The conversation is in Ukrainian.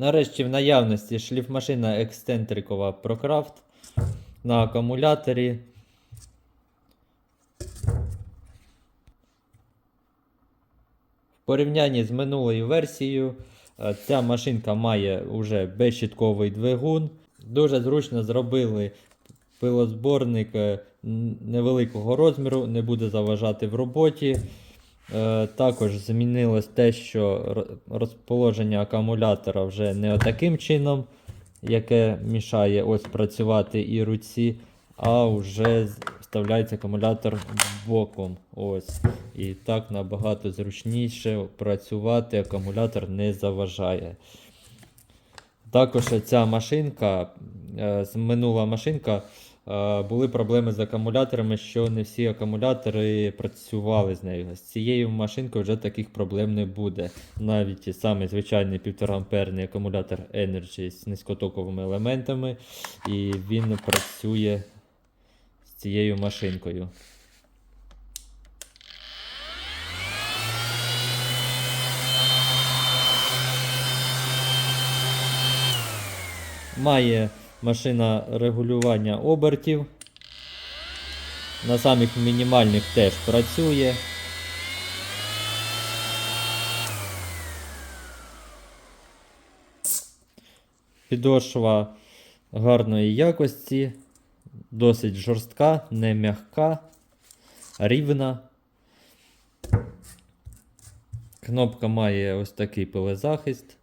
Нарешті в наявності шліфмашина ексцентрикова ProCraft на акумуляторі. В порівнянні з минулою версією, е, ця машинка має вже безщітковий двигун. Дуже зручно зробили пилозборник е, невеликого розміру, не буде заважати в роботі. Е, Також змінилось те, що розположення акумулятора вже не отаким чином, яке мішає ось працювати і руці, а вже вставляється акумулятор боком. Ось. І так набагато зручніше працювати, акумулятор не заважає. Також ця машинка, е, минула машинка, були проблеми з акумуляторами, що не всі акумулятори працювали з нею. З цією машинкою вже таких проблем не буде. Навіть і самий звичайний 1,5 амперний акумулятор Energy з низькотоковими елементами, і він працює з цією машинкою. Має машина регулювання обертів. На самих мінімальних теж працює. Підошва гарної якості, досить жорстка, не м'яка, рівна. Кнопка має ось такий пилезахист.